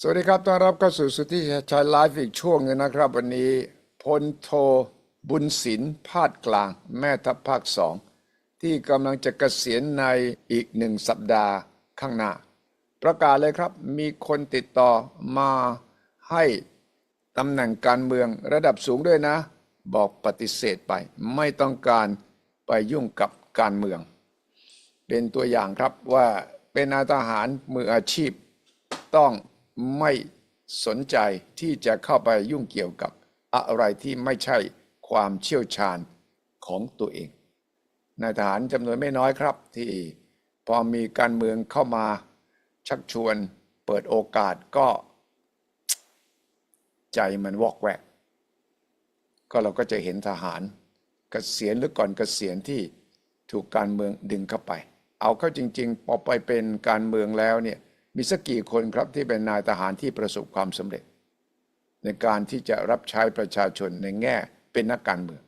สวัสดีครับต้อนรับเข้าสู่สุทธิชัยไลฟ์อีกช่วงหนึงนะครับ วันนี้พลโทบุญศิลป์พาดกลาง แม่ทัพภาคสองที่กำลังจะเกษียณในอีกหนึ่งสัปดาห์ข้างหน้า ประกาศเลยครับมีคนติดต่อมาให้ตำแหน่งการเมืองระดับสูงด้วยนะ บอกปฏิเสธไป ไม่ต้องการไปยุ่งกับการเมือง เป็นตัวอย่างครับว่าเป็นนาทหารมืออาชีพต้อง ไม่สนใจที่จะเข้าไปยุ่งเกี่ยวกับอะไรที่ไม่ใช่ความเชี่ยวชาญของตัวเองนายทหารจำนวนไม่น้อยครับ ที่พอมีการเมืองเข้ามาชักชวนเปิดโอกาสก็ ใจมันวอกแวก ก็เราก็จะเห็นทหารเกษียณหรือก่อนเกษียณที่ถูกการเมืองดึงเข้าไป เอาเข้าจริง ๆ พอไปเป็นการเมืองแล้วเนี่ย มีสักกี่คนครับที่เป็นนายทหารที่ประสบความสำเร็จ ในการที่จะรับใช้ประชาชนในแง่เป็นนักการเมือง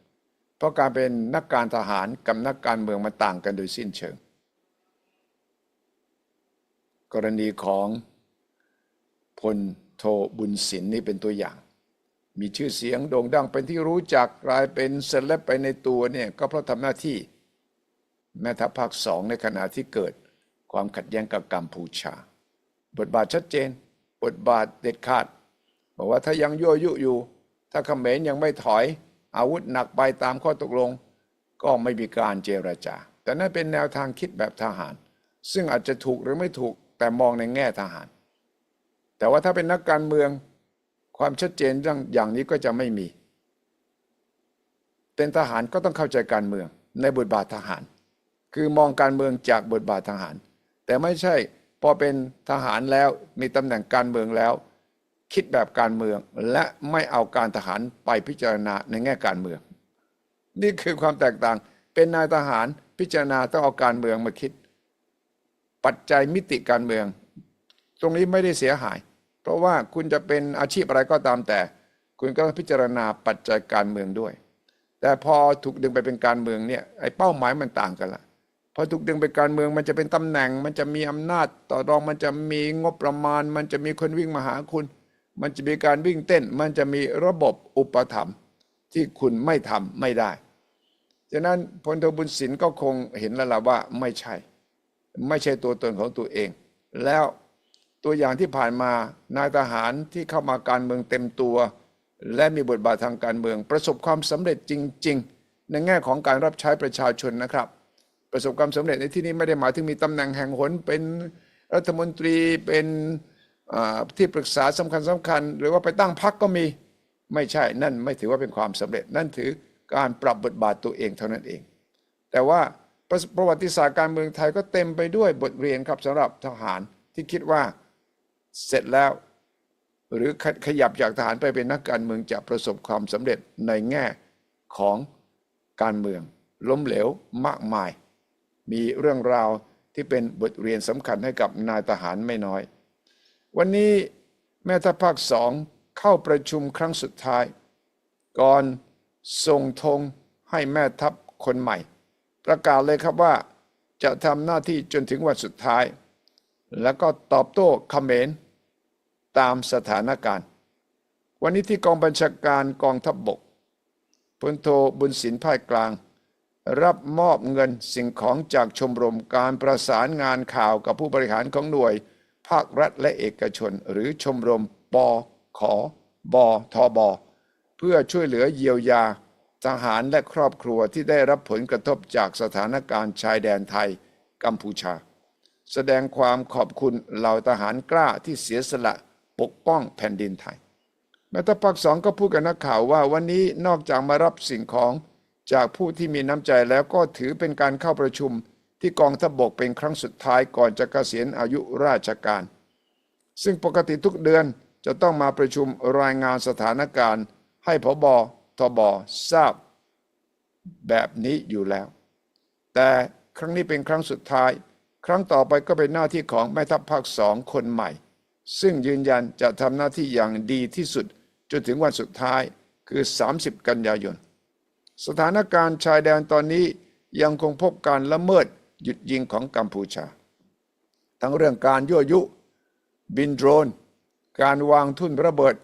เพราะการเป็นนักการทหารกับนักการเมืองมันต่างกันโดยสิ้นเชิง กรณีของพลโทบุญศิลป์นี่เป็นตัวอย่าง มีชื่อเสียงโด่งดังเป็นที่รู้จักกลายเป็นเซเลบไปในตัวเนี่ยก็เพราะทำหน้าที่แม่ทัพภาคสองในขณะที่เกิดความขัดแย้งกับกัมพูชา บทบาทชัดเจน บทบาทเด็ดขาด บอกว่าถ้ายังยั่วยุอยู่ ถ้าเขมรยังไม่ถอย อาวุธหนักไปตามข้อตกลง ก็ไม่มีการเจรจา แต่นั่นเป็นแนวทางคิดแบบทหาร ซึ่งอาจจะถูกหรือไม่ถูกแต่มองในแง่ทหาร แต่ว่าถ้าเป็นนักการเมือง ความชัดเจนเรื่องอย่างนี้ก็จะไม่มี เป็นทหารก็ต้องเข้าใจการเมืองในบทบาททหาร คือมองการเมืองจากบทบาททหาร แต่ไม่ใช่ อเป็นทหารแล้วมีตำแหน่งการเมืองแล้ว คิดแบบการเมืองและไม่เอาการทหารไปพิจารณาในแง่การเมือง นี่คือความแตกต่าง เป็นนายทหารพิจารณาต้องเอาการเมืองมาคิด ปัจจัยมิติการเมือง ตรงนี้ไม่ได้เสียหาย เพราะว่าคุณจะเป็นอาชีพอะไรก็ตามแต่ คุณก็ต้องพิจารณาปัจจัยการเมืองด้วย แต่พอถูกดึงไปเป็นการเมืองเนี่ยไอ้เป้าหมายมันต่างกันละ พอถูกดึงไปการเมืองมันจะเป็นตำแหน่ง มันจะมีอำนาจต่อรองมันจะมีงบประมาณ มันจะมีคนวิ่งมาหาคุณ มันจะมีการวิ่งเต้น มันจะมีระบบอุปถัมภ์ที่คุณไม่ทำไม่ได้ฉะนั้นพลโทบุญศิลก็คงเห็นแล้วล่ะว่าไม่ใช่ ไม่ใช่ตัวตนของตัวเอง แล้วตัวอย่างที่ผ่านมานายทหารที่เข้ามาการเมืองเต็มตัว และมีบทบาททางการเมือง ประสบความสำเร็จจริง ๆ ในแง่ของการรับใช้ประชาชนนะครับ ประสบความสำเร็จในที่นี้ไม่ได้หมายถึงมีตำแหน่งแห่งหนเป็นรัฐมนตรีเป็นที่ปรึกษาสำคัญสำคัญ หรือว่าไปตั้งพรรคก็มีไม่ใช่นั่นไม่ถือว่าเป็นความสำเร็จ นั่นถือการปรับบทบาทตัวเองเท่านั้นเอง แต่ว่าประวัติศาสตร์การเมืองไทยก็เต็มไปด้วยบทเรียนครับสำหรับทหารที่คิดว่าเสร็จแล้ว หรือขขยับจากทหารไปเป็นนักการเมืองจะประสบความสำเร็จในแง่ของการเมืองล้มเหลวมากมาย มีเรื่องราวที่เป็นบทเรียนสำคัญให้กับนายทหารไม่น้อย วันนี้แม่ทัพภาคสองเข้าประชุมครั้งสุดท้าย ก่อนส่งธงให้แม่ทัพคนใหม่ ประกาศเลยครับว่าจะทำหน้าที่จนถึงวันสุดท้าย แล้วก็ตอบโต้เขมรตามสถานการณ์ วันนี้ที่กองบัญชาการกองทัพบบกพลโทบุญศิลป์ภาคกลาง รับมอบเงินสิ่งของจากชมรมการประสานงานข่าวกับผู้บริหารของหน่วย ภาครัฐและเอกชน หรือชมรมปขอบทบเพื่อช่วยเหลือเยียวยาทหารและครอบครัวที่ได้รับผลกระทบจากสถานการณ์ชายแดนไทยกัมพูชา แสดงความขอบคุณเหล่าทหารกล้าที่เสียสละปกป้องแผ่นดินไทยแม่ทัพภาคสองก็พูดกับนักข่าวว่าวันนี้นอกจากมารับสิ่งของ จากผู้ที่มีน้ำใจแล้วก็ถือเป็นการเข้าประชุมที่กองทัพบกเป็นครั้งสุดท้ายก่อนจะเกษียณอายุราชการ ซึ่งปกติทุกเดือนจะต้องมาประชุมรายงานสถานการณ์ ให้พบทบทราบ แบบนี้อยู่แล้ว แต่ครั้งนี้เป็นครั้งสุดท้าย ครั้งต่อไปก็เป็นหน้าที่ของแม่ทัพภาคสองคนใหม่ ซึ่งยืนยันจะทำหน้าที่อย่างดีที่สุดจนถึงวันสุดท้ายคือ 30 กันยายน สถานการณ์ชายแดนตอนนี้ยังคงพบการละเมิดหยุดยิงของกัมพูชา ทั้งเรื่องการยั่วยุ บินโดรน การวางทุ่นระเบิด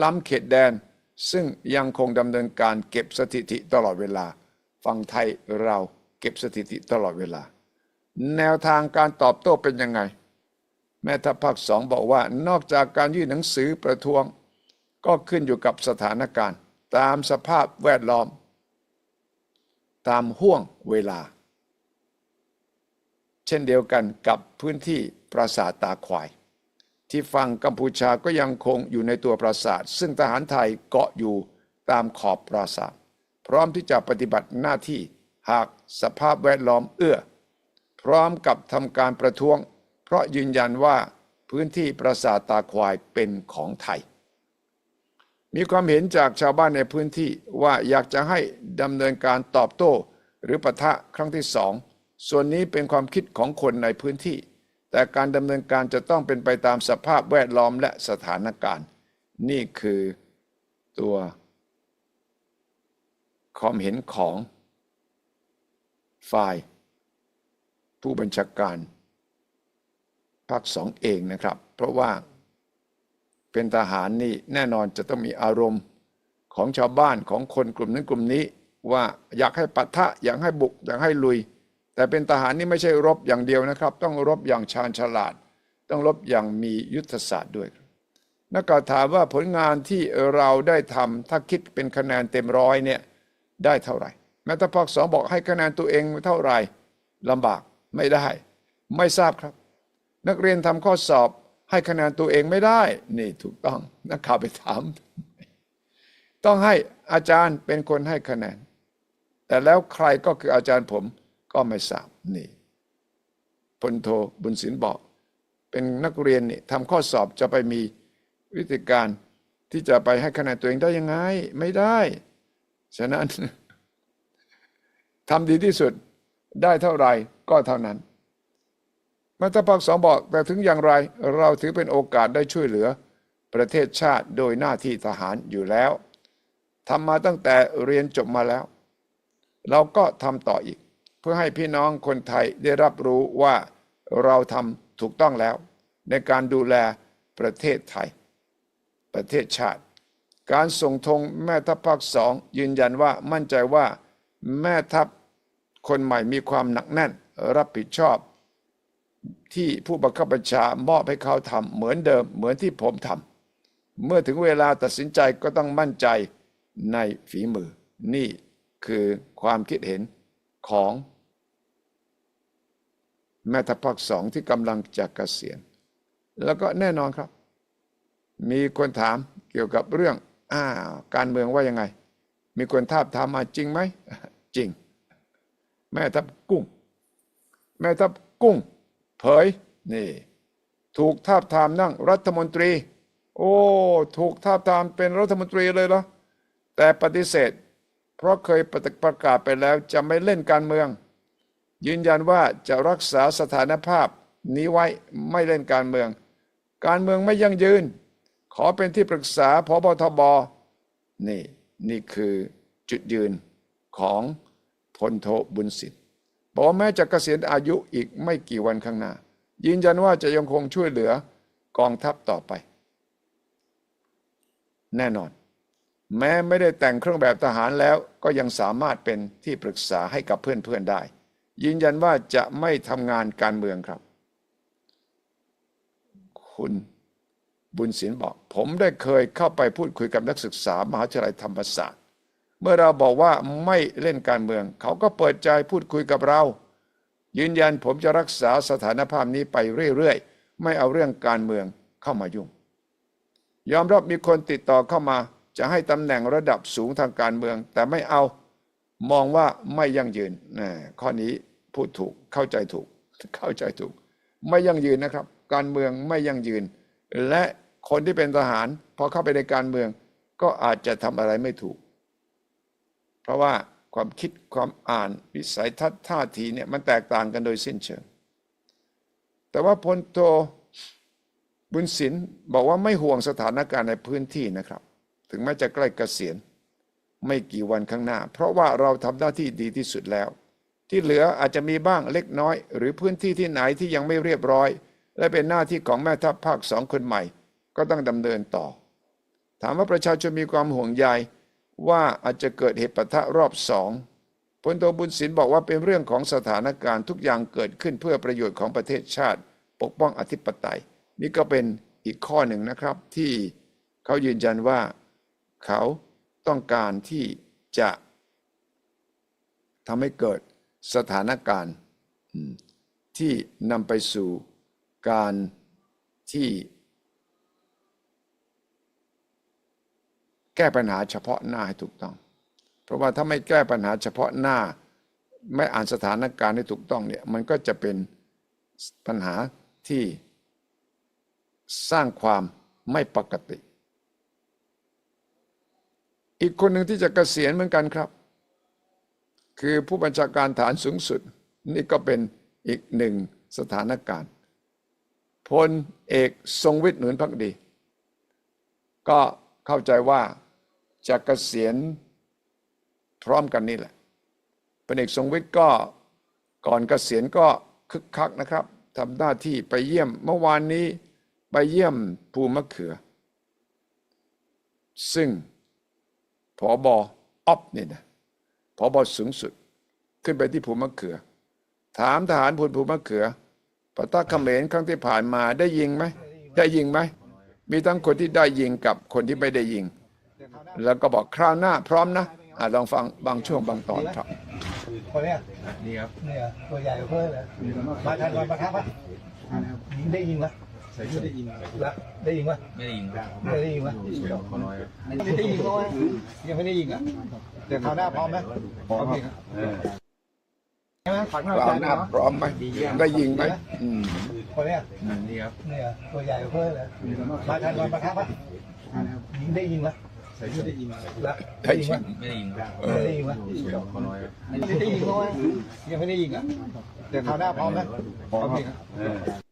ล้ำเขตแดน ซึ่งยังคงดำเนินการเก็บสถิติตลอดเวลา ฝั่งไทยเราเก็บสถิติตลอดเวลา แนวทางการตอบโต้เป็นยังไง แม่ทัพภาคสองบอกว่านอกจากการยื่นหนังสือประท้วง ก็ขึ้นอยู่กับสถานการณ์ ตามสภาพแวดล้อม ตามห่วงเวลา เช่นเดียวกันกับพื้นที่ปราสาทตาควาย ที่ฝั่งกัมพูชาก็ยังคงอยู่ในตัวปราสาท ซึ่งทหารไทยเกาะอยู่ตามขอบปราสาท พร้อมที่จะปฏิบัติหน้าที่หากสภาพแวดล้อมเอื้อ พร้อมกับทำการประท้วง เพราะยืนยันว่าพื้นที่ปราสาทตาควายเป็นของไทย มีความเห็นจากชาวบ้านในพื้นที่ว่าอยากจะให้ดำเนินการตอบโต้ หรือปะทะครั้งที่สองส่วนนี้เป็นความคิดของคนในพื้นที่ แต่การดำเนินการจะต้องเป็นไปตามสภาพแวดล้อมและสถานการณ์ นี่คือตัวความเห็นของฝ่าย ผู้บัญชาการภาคสองเองนะครับ เพราะว่า เป็นทหารนี่แน่นอนจะต้องมีอารมณ์ของชาวบ้านของคนกลุ่มนั้นกลุ่มนี้ ว่าอยากให้ปะทะอยากให้บุกอยากให้ลุย แต่เป็นทหารนี่ไม่ใช่รบอย่างเดียวนะครับ ต้องรบอย่างชาญฉลาด ต้องรบอย่างมียุทธศาสตร์ด้วยนักข่าวถามว่าผลงานที่เราได้ทำถ้าคิดเป็นคะแนนเต็มร้อยเนี่ยได้เท่าไหร่แม้แต่ภาคสองบอกให้คะแนนตัวเองเท่าไหร่ลำบากไม่ได้ ไม่ทราบครับ นักเรียนทำข้อสอบ ให้คะแนนตัวเองไม่ได้ นี่ถูกต้องนักข่าวไปถาม ต้องให้อาจารย์เป็นคนให้คะแนน แต่แล้วใครก็คืออาจารย์ผมก็ไม่ทราบนี่พลโทบุญศิลป์บอก เป็นนักเรียนนี่ทำข้อสอบจะไปมีวิธีการที่จะไปให้คะแนนตัวเองได้ยังไง ไม่ได้ ฉะนั้นทำดีที่สุดได้เท่าไหร่ก็เท่านั้น มาตรภาคสองบอกแต่ถึงอย่างไรเราถือเป็นโอกาสได้ช่วยเหลือ ประเทศชาติโดยหน้าที่ทหารอยู่แล้วทำมาตั้งแต่เรียนจบมาแล้ว เราก็ทำต่ออีก เพื่อให้พี่น้องคนไทยได้รับรู้ว่าเราทำถูกต้องแล้ว ในการดูแลประเทศไทย ประเทศชาติ การส่งธงแม่ทัพภาคสองยืนยันว่ามั่นใจว่าแม่ทัพคนใหม่มีความหนักแน่น รับผิดชอบ ที่ผู้บังคับบัญชามอบให้เขาทำเหมือนเดิมเหมือนที่ผมทำเมื่อถึงเวลาตัดสินใจก็ต้องมั่นใจในฝีมือ นี่คือความคิดเห็นของ แม่ทัพภาคสองที่กำลังจะเกษียณ แล้วก็แน่นอนครับ มีคนถามเกี่ยวกับเรื่องอ้าการเมืองว่ายังไง มีคนทาบทามมาจริงไหมจริง แม่ทัพกุ้ง แม่ทัพกุ้ง เผยนี่ ถูกทาบทามนั่งรัฐมนตรี โอ้ ถูกทาบทามเป็นรัฐมนตรีเลยเหรอแต่ปฏิเสธ เพราะเคยประกาศไปแล้วจะไม่เล่นการเมือง ยืนยันว่าจะรักษาสถานภาพนี้ไว้ไม่เล่นการเมือง การเมืองไม่ยั่งยืน ขอเป็นที่ปรึกษาพบทบนี่นี่คือจุดยืนของพลโทบุญสิทธิ บอกว่าแม้จะเกษียณอายุอีกไม่กี่วันข้างหน้า ยืนยันว่าจะยังคงช่วยเหลือกองทัพต่อไป แน่นอน แม้ไม่ได้แต่งเครื่องแบบทหารแล้วก็ยังสามารถเป็นที่ปรึกษาให้กับเพื่อนๆได้ ยืนยันว่าจะไม่ทำงานการเมืองครับ คุณบุญศิลป์บอก ผมได้เคยเข้าไปพูดคุยกับนักศึกษามหาวิทยาลัยธรรมศาสตร์ เมื่อเราบอกว่าไม่เล่นการเมือง เขาก็เปิดใจพูดคุยกับเรา ยืนยันผมจะรักษาสถานภาพนี้ไปเรื่อยๆ ไม่เอาเรื่องการเมืองเข้ามายุ่ง ยอมรับมีคนติดต่อเข้ามา จะให้ตำแหน่งระดับสูงทางการเมือง แต่ไม่เอามองว่าไม่ยั่งยืนนะข้อนี้พูดถูกเข้าใจถูกเข้าใจถูก ไม่ยั่งยืนนะครับ การเมืองไม่ยั่งยืน และคนที่เป็นทหารพอเข้าไปในการเมือง ก็อาจจะทำอะไรไม่ถูก เพราะว่าความคิดความอ่านวิสัยทัศน์ท่าทีเนี่ยมันแตกต่างกันโดยสิ้นเชิง แต่ว่าพลโทบุญศิลบอกว่าไม่ห่วงสถานการณ์ในพื้นที่นะครับ ถึงแม้จะใกล้เกษียณไม่กี่วันข้างหน้า เพราะว่าเราทำหน้าที่ดีที่สุดแล้ว ที่เหลืออาจจะมีบ้างเล็กน้อย หรือพื้นที่ที่ไหนที่ยังไม่เรียบร้อย และเป็นหน้าที่ของแม่ทัพภาคสองคนใหม่ ก็ต้องดำเนินต่อ ถามว่าประชาชนมีความห่วงใย ว่าอาจจะเกิดเหตุปะทะรอบสองพลโทบุญสินบอกว่าเป็นเรื่องของสถานการณ์ทุกอย่างเกิดขึ้นเพื่อประโยชน์ของประเทศชาติ ปกป้องอธิปไตย นี่ก็เป็นอีกข้อหนึ่งนะครับที่เขายืนยันว่าเขาต้องการที่จะทำให้เกิดสถานการณ์ที่นำไปสู่การที่ แก้ปัญหาเฉพาะหน้าให้ถูกต้อง เพราะว่าถ้าไม่แก้ปัญหาเฉพาะหน้า ไม่อ่านสถานการณ์ให้ถูกต้องเนี่ยมันก็จะเป็นปัญหาที่สร้างความไม่ปกติ อีกคนหนึ่งที่จะเกษียณเหมือนกันครับ คือผู้บัญชาการฐานสูงสุด นี่ก็เป็นอีกหนึ่งสถานการณ์พลเอกทรงวิทย์หนุนพักดี ก็เข้าใจว่า จะเกษียณพร้อมกันนี่แหละพลเอกทรงวิทย์ก็ก่อนเกษียณก็คึกคักนะครับทำหน้าที่ไปเยี่ยมเมื่อวานนี้ไปเยี่ยมภูมะเขือ ซึ่งผอบออฟนี่นะผอบอสูงสุด ขึ้นไปที่ภูมะเขือ ถามทหารพลภูมะเขือปะทะเขมรครั้งที่ผ่านมาได้ยิงไหมได้ยิงไหมมีทั้งคนที่ได้ยิงกับคนที่ไม่ได้ยิง แล้วก็บอกคราวหน้าพร้อมนะอะลองฟังบางช่วงบางตอนครับคนเนี้ยนี่ครับเนี่ยตัวใหญ่กว่าเพื่อนเลยมาทันวันประทับปะยิงได้ยิงปะใส่ชุดได้ยินละได้ยิงปะไม่ได้ยินไม่ได้ยิงปะขอน้อยครับได้ยิงไหมยังไม่ได้ยิงอะเดี๋ยวคราวหน้าพร้อมไหมพร้อมครับใช่ไหมฝันคราวหน้าพร้อมไหมได้ยิงไหมอืมคนเนี้ยนี่ครับเนี่ยตัวใหญ่กว่าเพื่อนเลยมาทันวันประทับปะยิงได้ยิงปะใส่ชุด ได้ยินละได้ยิงปะไม่ได้ยินไม่ได้ยิงปะขอน้อยครับได้ยิงไหมยังไม่ได้ยิงอะเดี๋ยวคราวหน้าพร้อมไหมพร้อมครับ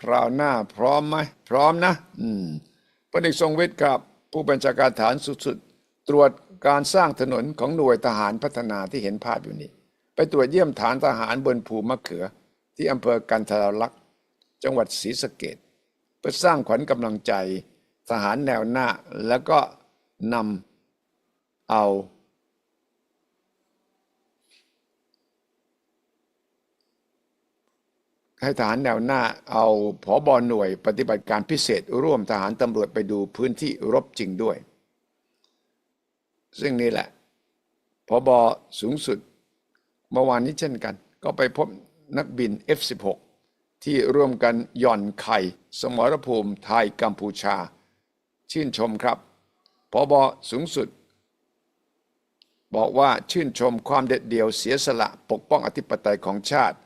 คราวหน้าพร้อมไหมพร้อมนะ อืมพลเอกทรงวิทย์ครับ ผู้บัญชาการฐานสุดๆ ตรวจการสร้างถนนของหน่วยทหารพัฒนาที่เห็นภาพอยู่นี้ ไปตรวจเยี่ยมฐานทหารบนภูมะเขือ ที่อำเภอกันทรลักษณ์จังหวัดศรีสะเกดเพื่อสร้างขวัญกำลังใจ ทหารแนวหน้า แล้วก็นำเอาให้ทหารแนวหน้าเอาผอบอหน่วยปฏิบัติการพิเศษ ร่วมทหารตำรวจไปดูพื้นที่รบจริงด้วย ซึ่งนี่แหละผอบอสูงสุดเมื่อวานนี้เช่นกัน ก็ไปพบนักบิน F16 ที่ร่วมกันหย่อนไข่ สมรภูมิไทยกัมพูชา ชื่นชมครับผอบอสูงสุด บอกว่าชื่นชมความเด็ดเดี่ยวเสียสละปกป้องอธิปไตยของชาติ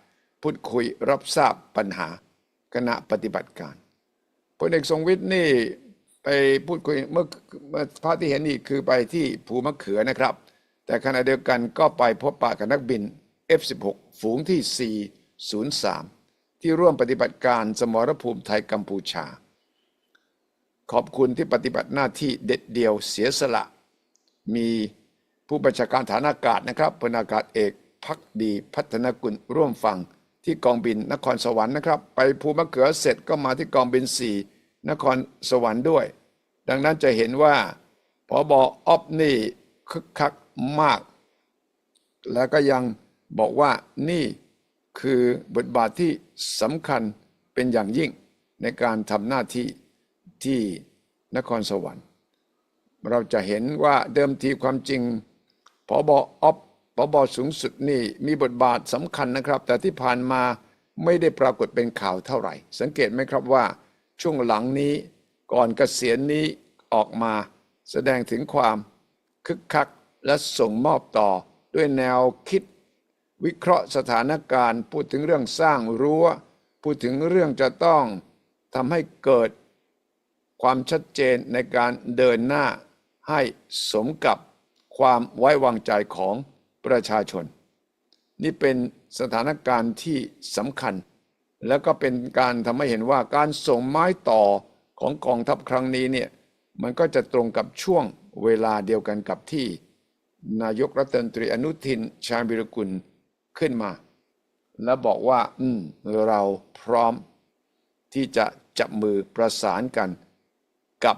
พูดคุยรับทราบปัญหาขณะปฏิบัติการพลเอกทรงวิทย์นี่ไปพูดคุยเมื่อเมื่อภาพที่เห็นนี่คือไปที่ภูมะเขือนะครับ แต่ขณะเดียวกันก็ไปพบปะกับนักบิน F16 ฝูงที่ 403 ที่ร่วมปฏิบัติการสมรภูมิไทยกัมพูชา ขอบคุณที่ปฏิบัติหน้าที่เด็ดเดี่ยวเสียสละ มีผู้บัญชาการฐานอากาศนะครับพลอากาศเอกพักดีพัฒนกุลร่วมฟังที่กองบินนครสวรรค์นะครับ ไปภูมะเขือเสร็จก็มาที่กองบิน 4 นครสวรรค์ด้วย ดังนั้นจะเห็นว่าพอบอออฟนี่คึกคักมาก แล้วก็ยังบอกว่านี่คือบทบาทที่สำคัญเป็นอย่างยิ่งในการทำหน้าที่ ที่นครสวรรค์ เราจะเห็นว่าเดิมทีความจริงพอบออฟพอบอสูงสุดนี่มีบทบาทสำคัญนะครับ แต่ที่ผ่านมาไม่ได้ปรากฏเป็นข่าวเท่าไหร่ สังเกตไหมครับว่าช่วงหลังนี้ก่อนเกษียณนี้ออกมาแสดงถึงความคึกคักและส่งมอบต่อด้วยแนวคิด วิเคราะห์สถานการณ์ พูดถึงเรื่องสร้างรั้ว พูดถึงเรื่องจะต้องทำให้เกิด ความชัดเจนในการเดินหน้าให้สมกับความไว้วางใจของประชาชน นี่เป็นสถานการณ์ที่สำคัญ แล้วก็เป็นการทำให้เห็นว่าการส่งไม้ต่อของกองทัพครั้งนี้เนี่ยมันก็จะตรงกับช่วงเวลาเดียวกันกับที่ นายกรัฐมนตรีอนุทินชาญวิรกุลขึ้นมา และบอกว่า อืม เราพร้อมที่จะจับมือประสานกัน กับ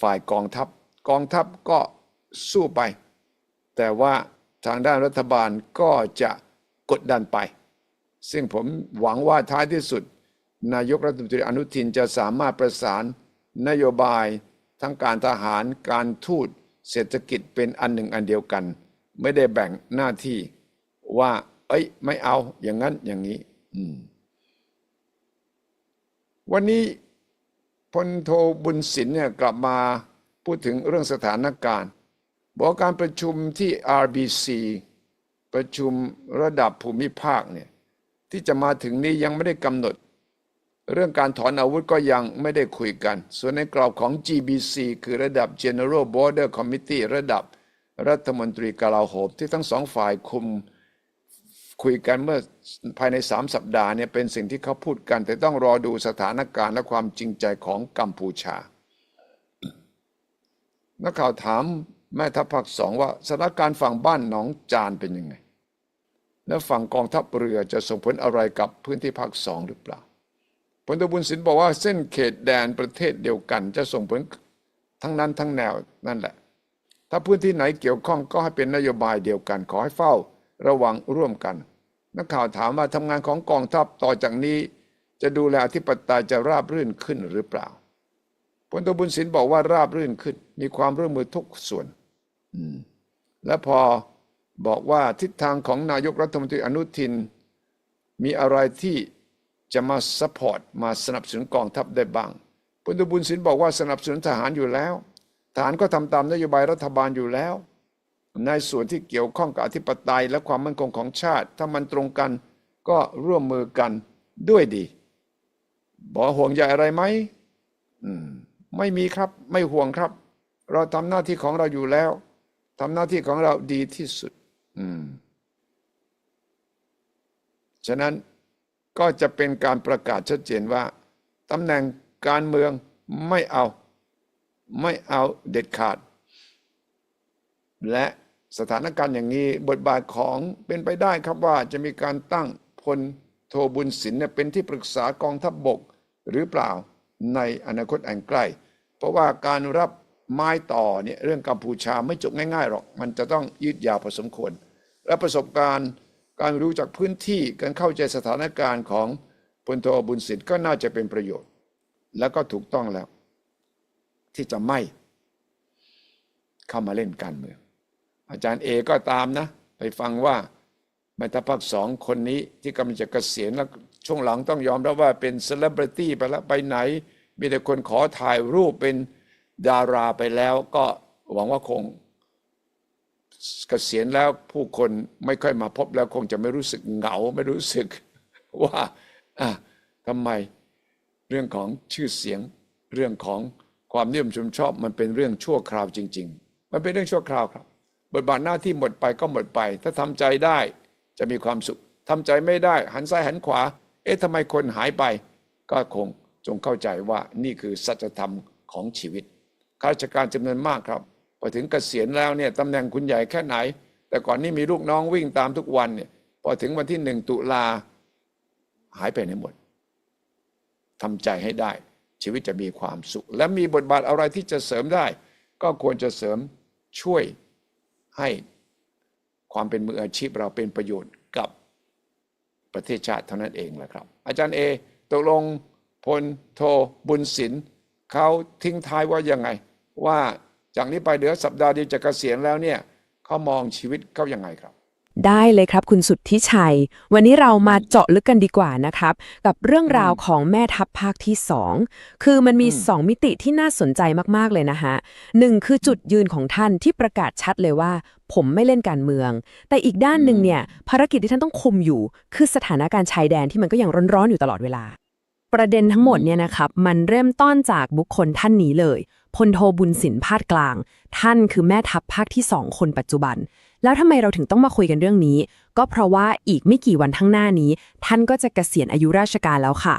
ฝ่ายกองทัพ กองทัพก็สู้ไป แต่ว่าทางด้านรัฐบาลก็จะกดดันไป ซึ่งผมหวังว่าท้ายที่สุด นายกรัฐมนตรีอนุทินจะสามารถประสานนโยบายทั้งการทหารการทูตเศรษฐกิจเป็นอันหนึ่งอันเดียวกัน ไม่ได้แบ่งหน้าที่ว่า เอ้ย ไม่เอาอย่างนั้นอย่างนี้ วันนี้ พลโทบุญสินเนี่ยกลับมาพูดถึงเรื่องสถานการณ์ บอกการประชุมที่ RBC ประชุมระดับภูมิภาคเนี่ยที่จะมาถึงนี้ยังไม่ได้กำหนด เรื่องการถอนอาวุธก็ยังไม่ได้คุยกัน ส่วนในกรอบของ GBC คือระดับ General Border Committee ระดับรัฐมนตรีกลาโหมที่ทั้งสองฝ่ายคุม คุยกันเมื่อภายในสามสัปดาห์เนี่ยเป็นสิ่งที่เขาพูดกัน แต่ต้องรอดูสถานการณ์และความจริงใจของกัมพูชา นักข่าวถามแม่ทัพภาคสองว่าสถานการณ์ฝั่งบ้านหนองจานเป็นยังไง และฝั่งกองทัพเรือจะส่งผลอะไรกับพื้นที่ภาคสองหรือเปล่าพลตบุญสินบอกว่าเส้นเขตแดนประเทศเดียวกัน จะส่งผลทั้งนั้นทั้งแนวนั่นแหละ ถ้าพื้นที่ไหนเกี่ยวข้องก็ให้เป็นนโยบายเดียวกันขอให้เฝ้า ระวังร่วมกัน นักข่าวถามว่าทำงานของกองทัพต่อจากนี้ จะดูแลอธิปไตยจะราบรื่นขึ้นหรือเปล่าพลตบุญสินบอกว่าราบรื่นขึ้น มีความร่วมมือทุกส่วนและพอบอกว่าทิศทางของนายกรัฐมนตรีอนุทิน มีอะไรที่จะมาซัพพอร์ตมาสนับสนุนกองทัพได้บ้างพลตบุญสินบอกว่าสนับสนุนทหารอยู่แล้ว ทหารก็ทำตามนโยบายรัฐบาลอยู่แล้ว ในส่วนที่เกี่ยวข้องกับอธิปไตยและความมั่นคงของชาติ ถ้ามันตรงกันก็ร่วมมือกันด้วยดีบอกห่วงใยอะไรไหมอืมไม่มีครับ ไม่ห่วงครับ เราทำหน้าที่ของเราอยู่แล้วทำหน้าที่ของเราดีที่สุด อืม ฉะนั้นก็จะเป็นการประกาศชัดเจนว่าตำแหน่งการเมืองไม่เอา ไม่เอาเด็ดขาด และ สถานการณ์อย่างนี้บทบาทของเป็นไปได้ครับว่าจะมีการตั้งพลโทบุญสินเนี่ยเป็นที่ปรึกษากองทัพบบกหรือเปล่าในอนาคตอันใกล้ เพราะว่าการรับไม้ต่อเนี่ยเรื่องกัมพูชาไม่จบง่ายๆหรอก มันจะต้องยืดยาวพอสมควร และประสบการณ์การรู้จากพื้นที่การเข้าใจสถานการณ์ของพลโทบุญสินก็น่าจะเป็นประโยชน์ แล้วก็ถูกต้องแล้ว ที่จะไม่เข้ามาเล่นการเมือง อาจารย์เอก็ตามนะ ไปฟังว่าแม่ทัพภาคสองคนนี้ที่กำลังจะเกษียณแล้วช่วงหลังต้องยอมรับว่าเป็นเซเลบริตี้ไปแล้วไปไหน มีแต่คนขอถ่ายรูปเป็นดาราไปแล้ว ก็หวังว่าคงเกษียณแล้วผู้คนไม่ค่อยมาพบแล้วคงจะไม่รู้สึกเหงา ไม่รู้สึกว่าอะทำไมเรื่องของชื่อเสียงเรื่องของความนิยมชมชอบมันเป็นเรื่องชั่วคราวจริง ๆ มันเป็นเรื่องชั่วคราวครับ บทบาทหน้าที่หมดไปก็หมดไป ถ้าทำใจได้จะมีความสุขทำใจไม่ได้ หันซ้ายหันขวา เอ๊ะทำไมคนหายไป ก็คงจงเข้าใจว่านี่คือสัจธรรมของชีวิตข้าราชการจำนวนมากครับพอถึงเกษียณแล้วเนี่ยตำแหน่งคุณใหญ่แค่ไหน แต่ก่อนนี้มีลูกน้องวิ่งตามทุกวันเนี่ยพอถึงวันที่หนึ่งตุลาหายไปในหมดทำใจให้ได้ ชีวิตจะมีความสุข และมีบทบาทอะไรที่จะเสริมได้ ก็ควรจะเสริมช่วย ให้ความเป็นมืออาชีพเราเป็นประโยชน์กับประเทศชาติเท่านั้นเองแหละครับ อาจารย์เอตกลงพลโทบุญสินเขาทิ้งท้ายว่ายังไง ว่าจากนี้ไปเดือสัปดาห์เดียวจะเกษียณแล้วเนี่ยเขามองชีวิตเขายังไงครับ ได้เลยครับคุณสุดที่ชัย วันนี้เรามาเจาะลึกกันดีกว่านะครับ กับเรื่องราวของแม่ทัพภาคที่ 2 คือมันมีอืม2มิติที่น่าสนใจมากๆเลยนะฮะหนึ่งคือจุดยืนของท่านที่ประกาศชัดเลยว่า ผมไม่เล่นการเมือง แต่อีกด้านหนึ่งเนี่ยภารกิจที่ท่านต้องคุมอยู่ คือสถานการณ์ชายแดนที่มันก็ยังร้อนๆอยู่ตลอดเวลา ประเด็นทั้งหมดเนี่ยนะครับมันเริ่มต้นจากบุคคลท่านนี้เลยพลโทบุญสินพาดกลาง ท่านคือแม่ทัพภาคที่2คนปัจจุบัน แล้วทำไมเราถึงต้องมาคุยกันเรื่องนี้ ก็เพราะว่าอีกไม่กี่วันข้างหน้านี้ ท่านก็จะเกษียณอายุราชการแล้วค่ะ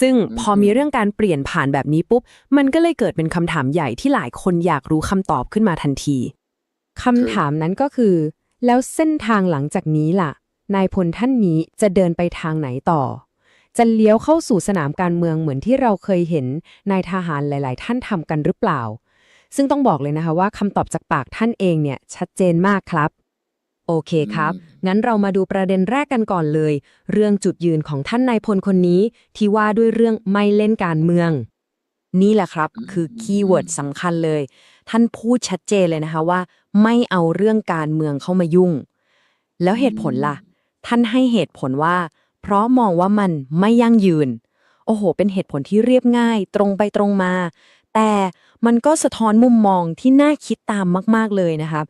ซึ่งพอมีเรื่องการเปลี่ยนผ่านแบบนี้ปุ๊บ มันก็เลยเกิดเป็นคำถามใหญ่ที่หลายคนอยากรู้คำตอบขึ้นมาทันทีคำถามนั้นก็คือ แล้วเส้นทางหลังจากนี้ล่ะ นายพลท่านนี้จะเดินไปทางไหนต่อ จะเลี้ยวเข้าสู่สนามการเมืองเหมือนที่เราเคยเห็นนายทหารหลาย ๆ ท่านทำกันหรือเปล่าซึ่งต้องบอกเลยนะคะว่าคำตอบจากปากท่านเองเนี่ยชัดเจนมากครับ โอเคครับ งั้นเรามาดูประเด็นแรกกันก่อนเลย เรื่องจุดยืนของท่านนายพลคนนี้ ที่ว่าด้วยเรื่องไม่เล่นการเมือง นี่แหละครับคือคีย์เวิร์ดสำคัญเลย ท่านพูดชัดเจนเลยนะคะว่า ไม่เอาเรื่องการเมืองเข้ามายุ่ง แล้วเหตุผลล่ะ ท่านให้เหตุผลว่า เพราะมองว่ามันไม่ยั่งยืน โอ้โห เป็นเหตุผลที่เรียบง่าย ตรงไปตรงมา แต่มันก็สะท้อนมุมมองที่น่าคิดตามมาก ๆเลยนะครับ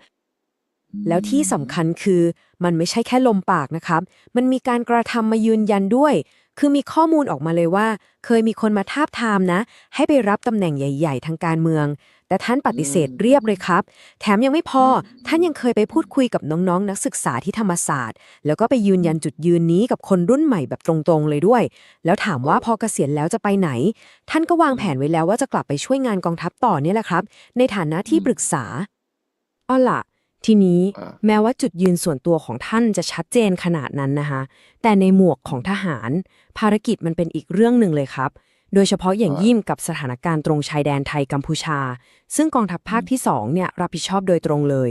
แล้วที่สำคัญคือมันไม่ใช่แค่ลมปากนะครับ มันมีการกระทำมายืนยันด้วย คือมีข้อมูลออกมาเลยว่า เคยมีคนมาทาบทามนะ ให้ไปรับตำแหน่งใหญ่ ๆ ทางการเมือง แต่ท่านปฏิเสธเรียบเลยครับ แถมยังไม่พอ ท่านยังเคยไปพูดคุยกับน้องๆ นักศึกษาที่ธรรมศาสตร์ แล้วก็ไปยืนยันจุดยืนนี้กับคนรุ่นใหม่แบบตรงๆ เลยด้วย แล้วถามว่าพอเกษียณแล้วจะไปไหน ท่านก็วางแผนไว้แล้วว่าจะกลับไปช่วยงานกองทัพต่อเนี่ยแหละครับ ในฐานะที่ปรึกษาอ้อล่ะ ทีนี้อ่าแม้ว่าจุดยืนส่วนตัวของท่านจะชัดเจนขนาดนั้นนะคะแต่ในหมวกของทหาร ภารกิจมันเป็นอีกเรื่องหนึ่งเลยครับ โดยเฉพาะอย่างยิ่งกับสถานการณ์ตรงชายแดนไทยกัมพูชา ซึ่งกองทัพภาคที่สองเนี่ยรับผิดชอบโดยตรงเลย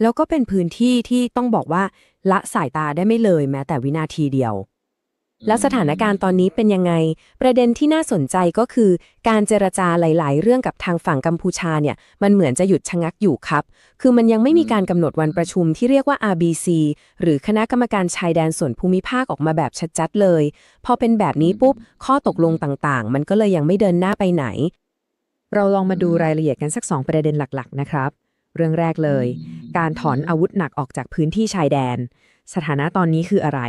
แล้วก็เป็นพื้นที่ที่ต้องบอกว่าละสายตาได้ไม่เลยแม้แต่วินาทีเดียว แล้วสถานการณ์ตอนนี้เป็นยังไง ประเด็นที่น่าสนใจก็คือ การเจรจาหลาย ๆ เรื่องกับทางฝั่งกัมพูชาเนี่ย มันเหมือนจะหยุดชะงักอยู่ครับ คือมันยังไม่มีการกำหนดวันประชุมที่เรียกว่า RBC หรือคณะกรรมการชายแดนส่วนภูมิภาคออกมาแบบชัดๆเลย พอเป็นแบบนี้ปุ๊บ ข้อตกลงต่าง ๆ มันก็เลยยังไม่เดินหน้าไปไหน เราลองมาดูรายละเอียดกันสักสองประเด็นหลัก ๆ นะครับ เรื่องแรกเลย การถอนอาวุธหนักออกจากพื้นที่ชายแดน สถานะตอนนี้คืออะไร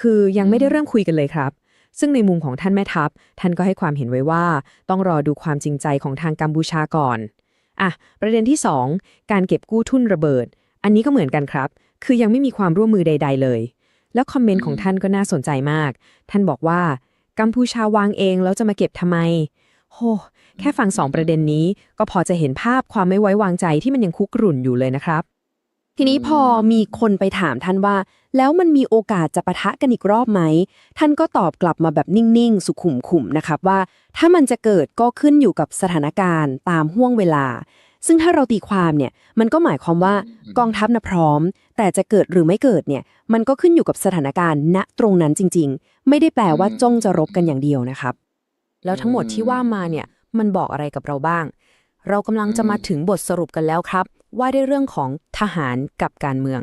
คือยังไม่ได้เริ่มคุยกันเลยครับ ซึ่งในมุมของท่านแม่ทัพ ท่านก็ให้ความเห็นไว้ว่า ต้องรอดูความจริงใจของทางกัมพูชาก่อนอะประเด็นที่ 2 การเก็บกู้ทุนระเบิด อันนี้ก็เหมือนกันครับ คือยังไม่มีความร่วมมือใด ๆ เลย แล้วคอมเมนต์ของท่านก็น่าสนใจมาก ท่านบอกว่า กัมพูชาวางเองแล้วจะมาเก็บทำไมโหแค่ฟังสองประเด็นนี้ก็พอจะเห็นภาพความไม่ไว้วางใจที่มันยังคุกรุ่นอยู่เลยนะครับ ทีนี้พอมีคนไปถามท่านว่า แล้วมันมีโอกาสจะปะทะกันอีกรอบไหม ท่านก็ตอบกลับมาแบบนิ่งๆ สุขุมขุมนะครับว่า ถ้ามันจะเกิดก็ขึ้นอยู่กับสถานการณ์ตามห่วงเวลา ซึ่งถ้าเราตีความเนี่ยมันก็หมายความว่ากองทัพนะพร้อม แต่จะเกิดหรือไม่เกิดเนี่ยมันก็ขึ้นอยู่กับสถานการณ์ณตรงนั้นจริง ๆ ไม่ได้แปลว่าจ้องจะรบกันอย่างเดียวนะครับ แล้วทั้งหมดที่ว่ามาเนี่ยมันบอกอะไรกับเราบ้าง เรากำลังจะมาถึงบทสรุปกันแล้วครับ ว่าด้วยเรื่องของทหารกับการเมือง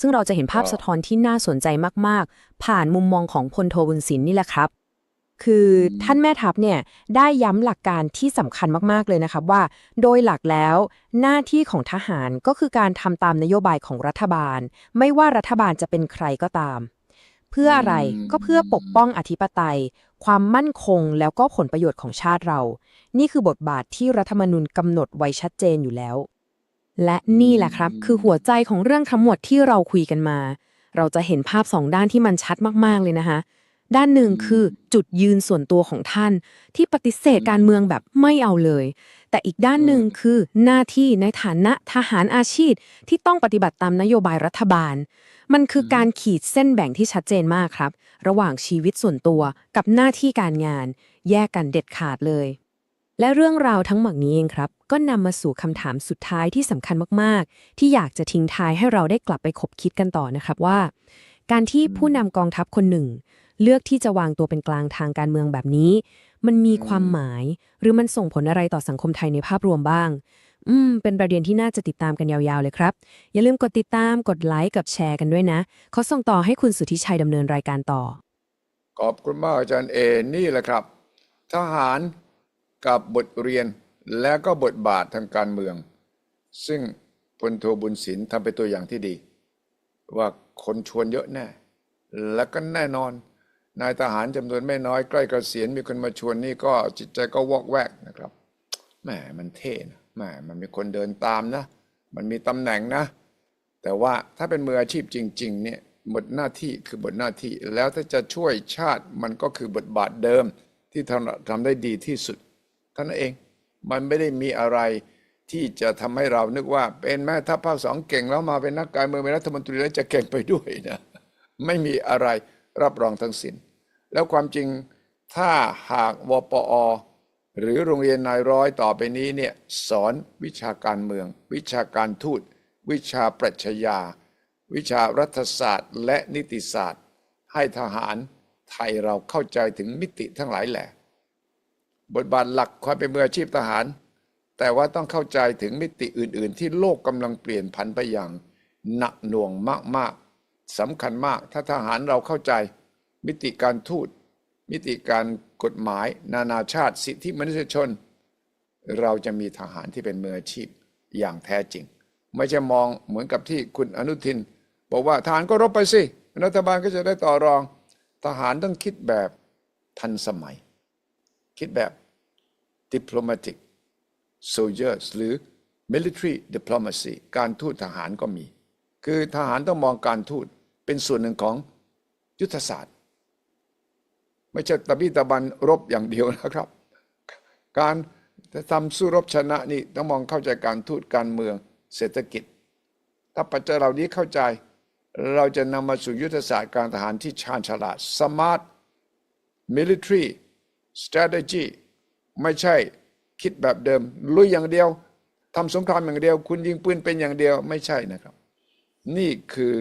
ซึ่งเราจะเห็นภาพอ๋อสะท้อนที่น่าสนใจมาก ๆ ผ่านมุมมองของพลโทบุญสินนี่แหละครับ คือท่านแม่ทัพเนี่ยได้ย้ำหลักการที่สำคัญมาก ๆ เลยนะครับว่า โดยหลักแล้วหน้าที่ของทหารก็คือการทำตามนโยบายของรัฐบาล ไม่ว่ารัฐบาลจะเป็นใครก็ตาม เพื่ออะไรอืมก็เพื่อปกป้องอธิปไตย ความมั่นคงแล้วก็ผลประโยชน์ของชาติเรา นี่คือบทบาทที่รัฐธรรมนูญกำหนดไว้ชัดเจนอยู่แล้ว และนี่แหละครับ คือหัวใจของเรื่องทั้งหมดที่เราคุยกันมา เราจะเห็นภาพสองด้านที่มันชัดมากๆเลยนะคะด้านหนึ่งคือจุดยืนส่วนตัวของท่าน ที่ปฏิเสธการเมืองแบบไม่เอาเลย แต่อีกด้านหนึ่งคือหน้าที่ในฐานะทหารอาชีพที่ต้องปฏิบัติตามนโยบายรัฐบาล มันคือการขีดเส้นแบ่งที่ชัดเจนมากครับ ระหว่างชีวิตส่วนตัวกับหน้าที่การงาน แยกกันเด็ดขาดเลย และเรื่องราวทั้งหมดนี้เองครับ ก็นำมาสู่คำถามสุดท้ายที่สำคัญมากๆ ที่อยากจะทิ้งท้ายให้เราได้กลับไปคบคิดกันต่อนะครับว่า การที่ผู้นำกองทัพคนหนึ่ง เลือกที่จะวางตัวเป็นกลางทางการเมืองแบบนี้ มันมีความหมาย หรือมันส่งผลอะไรต่อสังคมไทยในภาพรวมบ้าง อืม เป็นประเด็นที่น่าจะติดตามกันยาวๆเลยครับ อย่าลืมกดติดตาม กดไลค์ กับแชร์กันด้วยนะ ขอส่งต่อให้คุณสุทธิชัยดำเนินรายการต่อ ขอบคุณมากอาจารย์เอ นี่แหละครับ ทหารกับบทเรียนและก็บทบาททางการเมือง ซึ่งพลโทบุญศิลป์ทำเป็นตัวอย่างที่ดี ว่าคนชวนเยอะแน่ และก็แน่นอน นายทหารจำนวนไม่น้อยใกล้กเกษียณมีคนมาชวนนี่ก็จิตใจก็วอกแวกนะครับแหมมันเท่นะ แหมมันมีคนเดินตามนะ มันมีตำแหน่งนะ แต่ว่าถ้าเป็นมืออาชีพจริง ๆ เนี่ยบทหน้าที่คือบทหน้าที่ แล้วถ้าจะช่วยชาติมันก็คือบทบาทเดิมที่ทำทำได้ดีที่สุดท่านั้นเอง มันไม่ได้มีอะไรที่จะทำให้เรานึกว่า เป็นแม่ทัพภาคสองเก่งแล้วมาเป็นนักการเมืองเป็นรัฐมนตรีแล้วจะเก่งไปด้วยนะไม่มีอะไรรับรองทั้งสิ้น แล้วความจริงถ้าหากวปอ หรือโรงเรียนนายร้อยต่อไปนี้เนี่ยสอนวิชาการเมือง วิชาการทูต วิชาปรัชญา วิชารัฐศาสตร์ และนิติศาสตร์ ให้ทหารไทยเราเข้าใจถึงมิติทั้งหลายแหละ บทบาทหลักความเป็นมืออาชีพทหาร แต่ว่าต้องเข้าใจถึงมิติอื่น ๆ ที่โลกกำลังเปลี่ยนผันไปอย่างหนักหน่วงมากๆสำคัญมากถ้าทหารเราเข้าใจ มิติการทูต มิติการ กฎหมาย นานาชาติสิทธิมนุษยชน เราจะมีทหารที่เป็นมืออาชีพอย่างแท้จริง ไม่ใช่มองเหมือนกับที่คุณอนุทิน บอกว่าทหารก็รบไปสิ รัฐบาลก็จะได้ต่อรอง ทหารต้องคิดแบบทันสมัย คิดแบบ diplomatic soldiers หรือ military diplomacy การทูตทหารก็มี คือทหารต้องมองการทูตเป็นส่วนหนึ่งของยุทธศาสตร์ ไม่ใช่ตะบี้ตะบันรบอย่างเดียวนะครับ การทำสู้รบชนะนี่ต้องมองเข้าใจการทูตการเมืองเศรษฐกิจ ถ้าปัจจัยเหล่านี้เข้าใจ เราจะนำมาสู่ยุทธศาสตร์การทหารที่ชาญฉลาด smart military strategy ไม่ใช่คิดแบบเดิมลุยอย่างเดียวทำสงครามอย่างเดียว คุณยิงปืนเป็นอย่างเดียวไม่ใช่นะครับ นี่คือ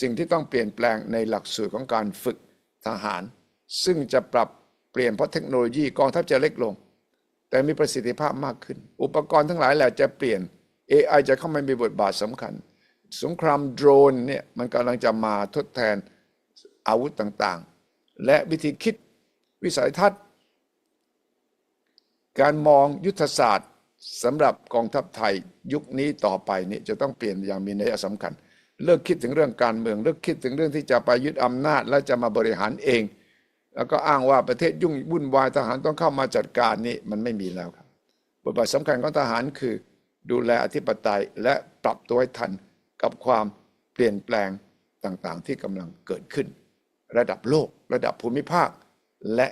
สิ่งที่ต้องเปลี่ยนแปลงในหลักสูตรของการฝึกทหาร ซึ่งจะปรับเปลี่ยนเพราะเทคโนโลยีกองทัพจะเล็กลง แต่มีประสิทธิภาพมากขึ้น อุปกรณ์ทั้งหลายแหละจะเปลี่ยน AI จะเข้ามามีบทบาทสำคัญ สงครามโดรนเนี่ยมันกำลังจะมาทดแทนอาวุธต่างๆ และวิธีคิดวิสัยทัศน์ การมองยุทธศาสตร์สำหรับกองทัพไทยยุคนี้ต่อไปนี่จะต้องเปลี่ยนอย่างมีนัยสำคัญ เลิกคิดถึงเรื่องการเมือง เลิกคิดถึงเรื่องที่จะไปยึดอำนาจ และจะมาบริหารเอง แล้วก็อ้างว่าประเทศยุ่งวุ่นวายทหารต้องเข้ามาจัดการนี่มันไม่มีแล้วครับ บทบาทสำคัญของทหารคือดูแลอธิปไตยและปรับตัวให้ทันกับความเปลี่ยนแปลงต่างๆ ที่กำลังเกิดขึ้น ระดับโลก ระดับภูมิภาค และ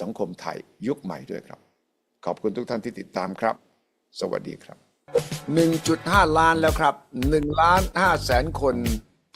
สังคมไทยยุคใหม่ด้วยครับ ขอบคุณทุกท่านที่ติดตามครับ สวัสดีครับ 1.5 ล้านแล้วครับ 1 ล้าน5แสนคน